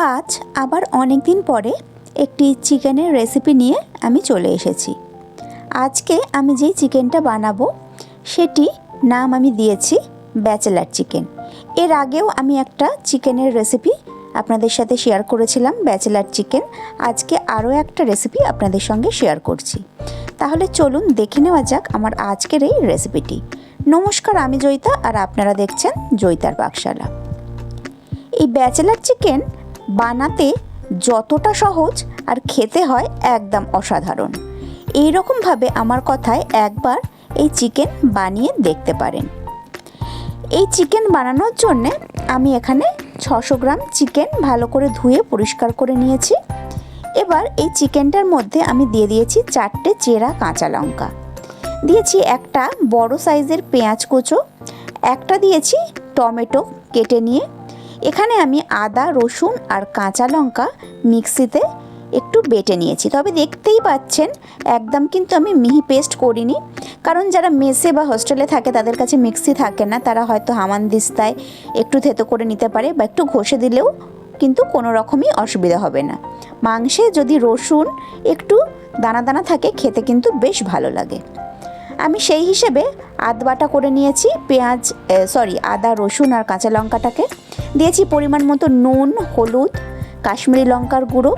আজ আবার অনেক দিন পরে একটি চিকেনের রেসিপি নিয়ে আমি চলে এসেছি। আজকে আমি যেই চিকেনটা বানাবো, সেটি নাম আমি দিয়েছি ব্যাচেলার চিকেন। এর আগেও আমি একটা চিকেনের রেসিপি আপনাদের সাথে শেয়ার করেছিলাম, ব্যাচেলার চিকেন। আজকে আরও একটা রেসিপি আপনাদের সঙ্গে শেয়ার করছি। তাহলে চলুন দেখে নেওয়া যাক আমার আজকের এই রেসিপিটি নমস্কার, আমি জয়িতা, আর আপনারা দেখছেন জয়িতার বাকশালা। এই ব্যাচেলার চিকেন বানাতে যতটা সহজ আর খেতে হয় একদম অসাধারণ। এই রকমভাবে আমার কথায় একবার এই চিকেন বানিয়ে দেখতে পারেন। এই চিকেন বানানোর জন্যে আমি এখানে ছশো গ্রাম চিকেন ভালো করে ধুয়ে পরিষ্কার করে নিয়েছি। এবার এই চিকেনটার মধ্যে আমি দিয়ে দিয়েছি চারটে চেরা কাঁচা লঙ্কা। দিয়েছি একটা বড় সাইজের পেঁয়াজ কুচো, একটা দিয়েছি টমেটো কেটে নিয়ে এখানে আমি আদা, রসুন আর কাঁচা লঙ্কা মিক্সিতে একটু বেটে নিয়েছি। তবে দেখতেই পাচ্ছেন, একদম কিন্তু আমি মিহি পেস্ট করিনি। কারণ যারা মেসে বা হোস্টেলে থাকে, তাদের কাছে মিক্সি থাকে না। তারা হয়তো হামানদিস্তায় একটু থেতো করে নিতে পারে বা একটু ঘষে দিলেও কিন্তু কোনো রকমই অসুবিধা হবে না। মাংসে যদি রসুন একটু দানা দানা থাকে, খেতে কিন্তু বেশ ভালো লাগে। আমি সেই হিসেবে আদ বাটা করে নিয়েছি। পেঁয়াজ সরি আদা, রসুন আর কাঁচা লঙ্কাটাকে। দিয়েছি পরিমাণ মতো নুন, হলুদ, কাশ্মীরি লঙ্কার গুঁড়ো।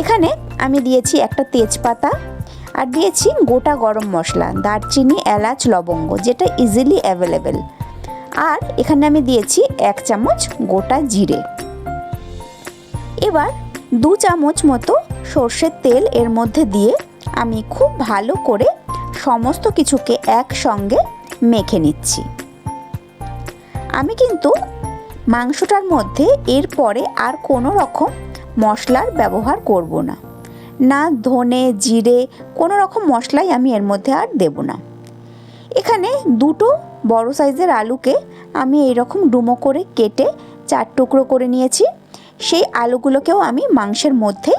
এখানে আমি দিয়েছি একটা তেজপাতা আর দিয়েছি গোটা গরম মশলা, দারচিনি, এলাচ, লবঙ্গ, যেটা ইজিলি অ্যাভেলেবেল আর এখানে আমি দিয়েছি এক চামচ গোটা জিরে। এবার দু চামচ মতো সর্ষের তেল এর মধ্যে দিয়ে আমি খুব ভালো করে সমস্ত কিছুকে একসঙ্গে মেখে নিচ্ছি। আমি কিন্তু মাংসটার মধ্যে এরপরে আর কোনো রকম মশলার ব্যবহার করব না। না ধনে, জিরে, কোনো রকম মশলাই আমি এর মধ্যে আর দেব না। এখানে দুটো বড় সাইজের আলুকে আমি এইরকম ডুমো করে কেটে চার টুকরো করে নিয়েছি। সেই আলুগুলোকেও আমি মাংসের মধ্যে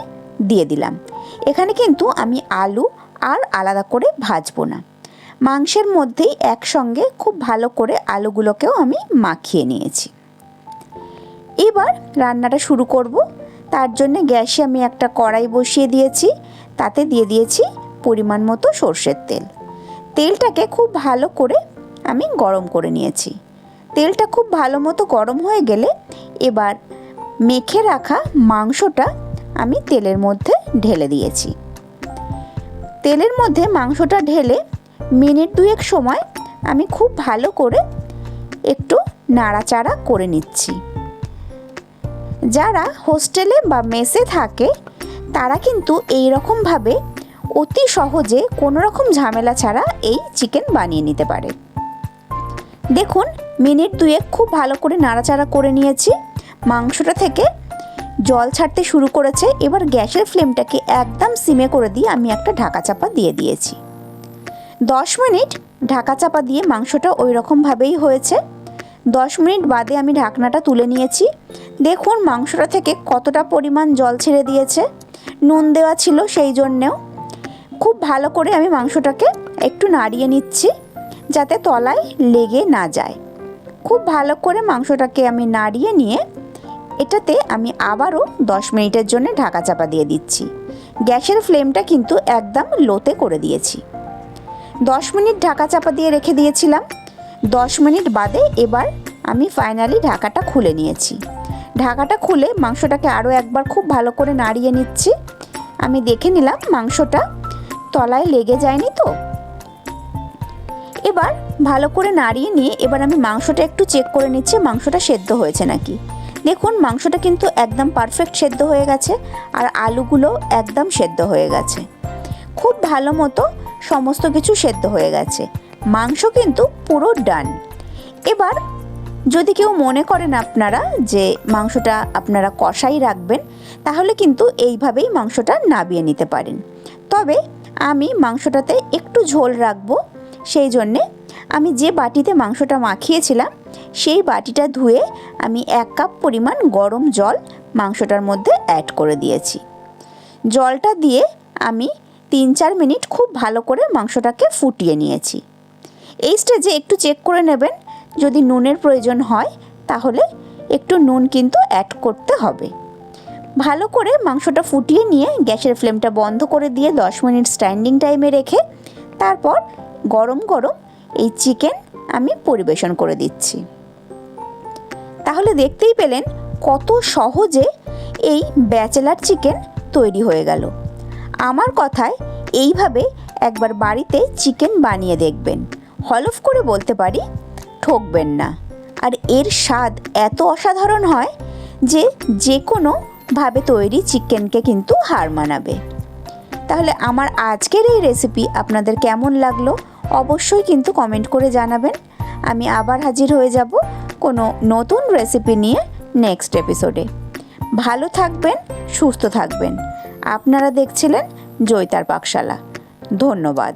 দিয়ে দিলাম। এখানে কিন্তু আমি আলু আর আলাদা করে ভাজবো না। মাংসের মধ্যেই একসঙ্গে খুব ভালো করে আলুগুলোকেও আমি মাখিয়ে নিয়েছি। এবার রান্নাটা শুরু করব। তার জন্য গ্যাসে আমি একটা কড়াই বসিয়ে দিয়েছি। তাতে দিয়ে দিয়েছি পরিমাণ মতো সর্ষের তেল। তেলটাকে খুব ভালো করে আমি গরম করে নিয়েছি। তেলটা খুব ভালো মতো গরম হয়ে গেলে এবার মেখে রাখা মাংসটা আমি তেলের মধ্যে ঢেলে দিয়েছি। তেলের মধ্যে মাংসটা ঢেলে মিনিট দুয়েক সময় আমি খুব ভালো করে একটু নাড়াচাড়া করে নিচ্ছি। যারা হোস্টেলে বা মেসে থাকে, তারা কিন্তু এই রকমভাবে অতি সহজে কোনো রকম ঝামেলা ছাড়া এই চিকেন বানিয়ে নিতে পারে। দেখুন, মিনিট দুয়েক খুব ভালো করে নাড়াচাড়া করে নিয়েছি। মাংসটা থেকে জল ছাড়তে শুরু করেছে। এবার গ্যাসের ফ্লেমটাকে একদম সিমে করে দিয়ে আমি একটা ঢাকা চাপা দিয়ে দিয়েছি। দশ মিনিট ঢাকা চাপা দিয়ে মাংসটা ওই রকমভাবেই হয়েছে। দশ মিনিট বাদে আমি ঢাকনাটা তুলে নিয়েছি। দেখুন মাংসটা থেকে কতটা পরিমাণ জল ছেড়ে দিয়েছে। নুন দেওয়া ছিল সেই জন্যেও। খুব ভালো করে আমি মাংসটাকে একটু নাড়িয়ে নিচ্ছি যাতে তলায় লেগে না যায়। খুব ভালো করে মাংসটাকে আমি নাড়িয়ে নিয়ে এটাতে আমি আবারও দশ মিনিটের জন্য ঢাকা চাপা দিয়ে দিচ্ছি। গ্যাসের ফ্লেমটা কিন্তু একদম লোতে করে দিয়েছি। দশ মিনিট ঢাকা চাপা দিয়ে রেখে দিয়েছিলাম। দশ মিনিট বাদে এবার আমি ফাইনালি ঢাকাটা খুলে নিয়েছি। ঢাকাটা খুলে মাংসটাকে আরও একবার খুব ভালো করে নাড়িয়ে নিচ্ছি। আমি দেখে নিলাম মাংসটা তলায় লেগে যায়নি তো। এবার ভালো করে নাড়িয়ে নিয়ে এবার আমি মাংসটা একটু চেক করে নিচ্ছি মাংসটা সেদ্ধ হয়েছে নাকি। দেখুন, মাংসটা কিন্তু একদম পারফেক্ট সেদ্ধ হয়ে গেছে আর আলুগুলো একদম সেদ্ধ হয়ে গেছে। খুব ভালো মতো সমস্ত কিছু সেদ্ধ হয়ে গেছে। মাংস কিন্তু পুরো ডান। এবার, যদি কেউ মনে করেন আপনারা যে মাংসটা আপনারা কষাই রাখবেন, তাহলে কিন্তু এইভাবেই মাংসটা নাবিয়ে নিতে পারেন। তবে আমি মাংসটাতে একটু ঝোল রাখব, সেই জন্যে আমি যে বাটিতে মাংসটা মাখিয়েছিলাম, সেই বাটিটা ধুয়ে আমি এক কাপ পরিমাণ গরম জল মাংসটার মধ্যে অ্যাড করে দিয়েছি। জলটা দিয়ে আমি তিন চার মিনিট খুব ভালো করে মাংসটাকে ফুটিয়ে নিয়েছি। এই স্টেজে একটু চেক করে নেবেন, যদি নুনের প্রয়োজন হয়, তাহলে একটু নুন কিন্তু অ্যাড করতে হবে। ভালো করে মাংসটা ফুটিয়ে নিয়ে গ্যাসের ফ্লেমটা বন্ধ করে দিয়ে দশ মিনিট স্ট্যান্ডিং টাইমে রেখে, তারপর গরম গরম এই চিকেন আমি পরিবেশন করে দিচ্ছি। তাহলে দেখতেই পেলেন কত সহজে এই ব্যাচেলার চিকেন তৈরি হয়ে গেল। আমার কথায় এইভাবে একবার বাড়িতে চিকেন বানিয়ে দেখবেন। হলফ করে বলতে পারি, ঠকবেন না। আর এর স্বাদ এত অসাধারণ হয় যে যে কোনোভাবে তৈরি চিকেনকে কিন্তু হার মানাবে। তাহলে আমার আজকের এই রেসিপি আপনাদের কেমন লাগল? অবশ্যই কিন্তু কমেন্ট করে জানাবেন। আমি আবার হাজির হয়ে যাব কোনো নতুন রেসিপি নিয়ে নেক্সট এপিসোডে ভালো থাকবেন, সুস্থ থাকবেন। আপনারা দেখছিলেন জৈতার পাকশালা। ধন্যবাদ।